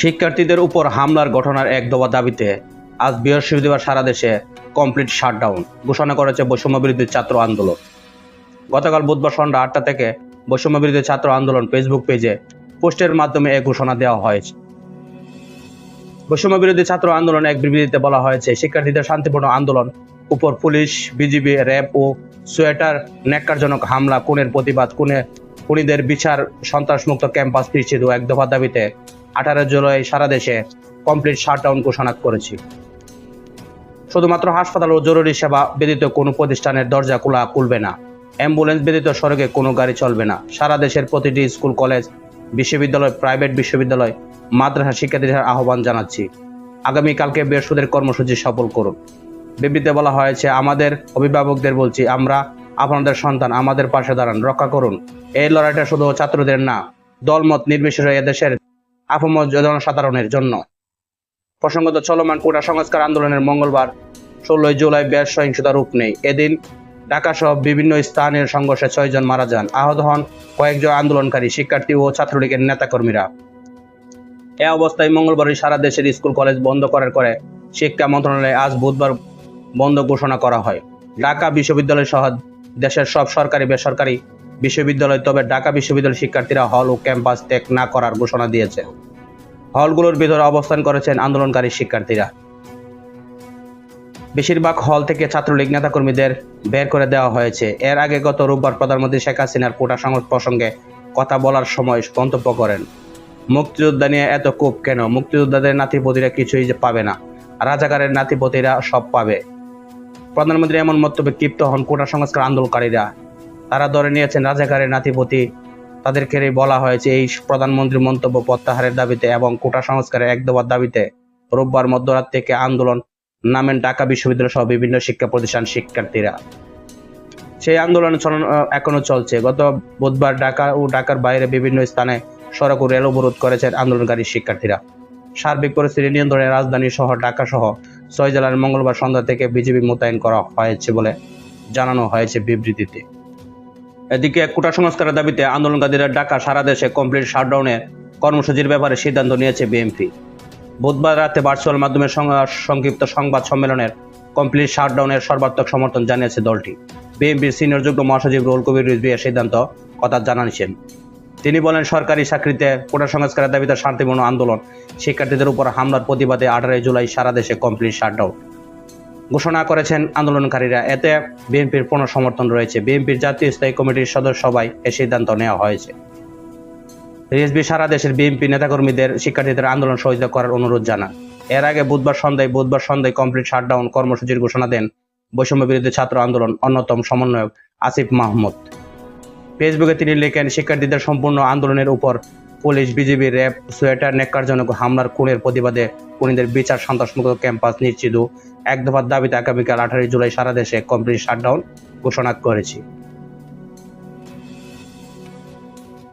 শিক্ষার্থীদের উপর হামলার ঘটনার এক দফা দাবিতে আজ বৃহস্পতিবার সারা দেশে কমপ্লিট শাটডাউন ঘোষণা করেছে বৈষম্য বিরোধী ছাত্র আন্দোলন। গতকাল বুধবার সন্ধ্যা আটটা থেকে বৈষম্য বিরোধী ছাত্র আন্দোলন ফেসবুক পেজে পোস্টের মাধ্যমে এই ঘোষণা দেওয়া হয়েছে। বৈষম্য বিরোধী ছাত্র আন্দোলন এক বিবৃতিতে বলা হয়েছে, শিক্ষার্থীদের শান্তিপূর্ণ আন্দোলন উপর পুলিশ, বিজিবি, র্যাব ও সোয়েটার ন্যাক্কারজনক হামলা, খুনের প্রতিবাদ, খুনে খুনিদের বিচার, সন্ত্রাসমুক্ত ক্যাম্পাস নিশ্চিত ও এক দফা দাবিতে আঠারো জুলাই সারা দেশে কমপ্লিট শাটডাউন ঘোষণা করেছি। শুধুমাত্র হাসপাতাল ও জরুরি সেবা ব্যতীত কোনো প্রতিষ্ঠানের দরজা খোলা খুলবে না। অ্যাম্বুলেন্স ব্যতীত সড়কে কোনো গাড়ি চলবে না। সারা দেশের প্রতিটি স্কুল, কলেজ, বিশ্ববিদ্যালয়, প্রাইভেট বিশ্ববিদ্যালয়, মাদ্রাসা শিক্ষার্থীদের আহ্বান জানাচ্ছি। আগামীকালকে বৃহস্পতির কর্মসূচি সফল করুন। বিবৃতিতে বলা হয়েছে, আমাদের অভিভাবকদের বলছি, আমরা আপনাদের সন্তান, আমাদের পাশে দাঁড়ান, রক্ষা করুন। এই লড়াইটা শুধু ছাত্রদের না, দলমত নির্বিশেষে এদেশের আপামর জনসাধারণের জন্য। প্রসঙ্গত চলমান কোটা সংস্কার আন্দোলনের মঙ্গলবার, ষোলোই জুলাই বেশ সহিংসতা রূপ নেই। এদিন ঢাকা সহ বিভিন্ন স্থানের সংঘর্ষে ছয়জন মারা যান। আহত হন কয়েকজন আন্দোলনকারী, শিক্ষার্থী ও ছাত্রলীগের নেতাকর্মীরা। এ অবস্থায় মঙ্গলবারই সারা দেশের স্কুল, কলেজ বন্ধ করার করে শিক্ষা মন্ত্রণালয়ে আজ বুধবার বন্ধ ঘোষণা করা হয়। ঢাকা বিশ্ববিদ্যালয় সহ দেশের সব সরকারি, বেসরকারি বিশ্ববিদ্যালয়, তবে ঢাকা বিশ্ববিদ্যালয়ের শিক্ষার্থীরা হল ও ক্যাম্পাস ত্যাগ না করার ঘোষণা দিয়েছে। হলগুলোর ভিতরে অবস্থান করেছেন আন্দোলনকারী শিক্ষার্থীরা। বেশিরভাগ হল থেকে ছাত্রলীগ নেতাকর্মীদের বের করে দেওয়া হয়েছে। এর আগে গত রোববার প্রধানমন্ত্রী শেখ হাসিনার কোটা সংস্কার প্রসঙ্গে কথা বলার সময় মন্তব্য করেন। মুক্তিযোদ্ধা নিয়ে এত ক্ষোভ কেন? মুক্তিযোদ্ধাদের নাতিপতিরা কিছুই যে পাবে না। রাজাকারের নাতিপতিরা সব পাবে। প্রধানমন্ত্রী এমন মন্তব্যে ক্ষিপ্ত হন কোটা সংস্কার আন্দোলনকারীরা। তারা ধরে নিয়েছেন রাজাকারের নাতিপতি। তাদেরকে বলা হয়েছে, এই প্রধানমন্ত্রীর মন্তব্য প্রত্যাহারের দাবিতে এবং কোটা সংস্কারের এক দফার দাবিতে রোববার মধ্যরাত থেকে আন্দোলন নামেন ঢাকা বিশ্ববিদ্যালয় সহ বিভিন্ন শিক্ষা প্রতিষ্ঠান শিক্ষার্থীরা। সেই আন্দোলন এখনও চলছে। গত বুধবার ঢাকা ও ঢাকার বাইরে বিভিন্ন স্থানে সড়ক ও রেল অবরোধ করেছেন আন্দোলনকারী শিক্ষার্থীরা। সার্বিক পরিস্থিতি নিয়ন্ত্রণে রাজধানী শহর ঢাকা সহ ছয় জেলার মঙ্গলবার সন্ধ্যা থেকে বিজেপি মোতায়েন করা হয়েছে বলে জানানো হয়েছে বিবৃতিতে। এদিকে কোটা সংস্কারের দাবিতে আন্দোলনকারীরা ঢাকা সারা দেশে কমপ্লিট শাটডাউনের কর্মসূচির ব্যাপারে সিদ্ধান্ত নিয়েছে বিএনপি। বুধবার রাতে ভার্চুয়াল মাধ্যমে সংক্ষিপ্ত সংবাদ সম্মেলনের কমপ্লিট শাটডাউনের সর্বাত্মক সমর্থন জানিয়েছে দলটি। বিএনপির সিনিয়র যুগ্ম মহাসচিব রুহুল কবির রিজভি সিদ্ধান্ত কথা জানাচ্ছেন তিনি বলেন, সরকারি চাকরিতে কোটা সংস্কারের দাবিতে শান্তিপূর্ণ আন্দোলন, শিক্ষার্থীদের উপর হামলার প্রতিবাদে আঠারোই জুলাই সারা দেশে কমপ্লিট শাটডাউন ঘোষণা করেছেন আন্দোলনকারীরা। এতে বিএনপির পূর্ণ সমর্থন রয়েছে। বিএনপির জাতীয় স্থায়ী কমিটির সদস্য সভায় এ সিদ্ধান্ত নেওয়া হয়েছে। রিএসবি সারা দেশের বিএনপি নেতাকর্মীদের শিক্ষার্থীদের আন্দোলন সহযোগিতা করার অনুরোধ জানান। এর আগে বুধবার সন্ধ্যায় বুধবার সন্ধ্যায় কমপ্লিট শাটডাউন কর্মসূচির ঘোষণা দেন বৈষম্য বিরোধী ছাত্র আন্দোলন অন্যতম সমন্বয়ক আসিফ মাহমুদ। ফেসবুকে তিনি লেখেন, শিক্ষার্থীদের সম্পূর্ণ আন্দোলনের উপর পুলিশ, বিজিবি, র্যাব, সোয়েটার নেককারজনক হামলার খুনের প্রতিবাদে খুনিদের বিচার সন্ত্রাসমুক্ত ক্যাম্পাস নিশ্চিত। এক দফার দাবিতে আগামীকাল আঠারোই জুলাই সারা দেশে কমপ্লিট শাটডাউন ঘোষণা করেছি।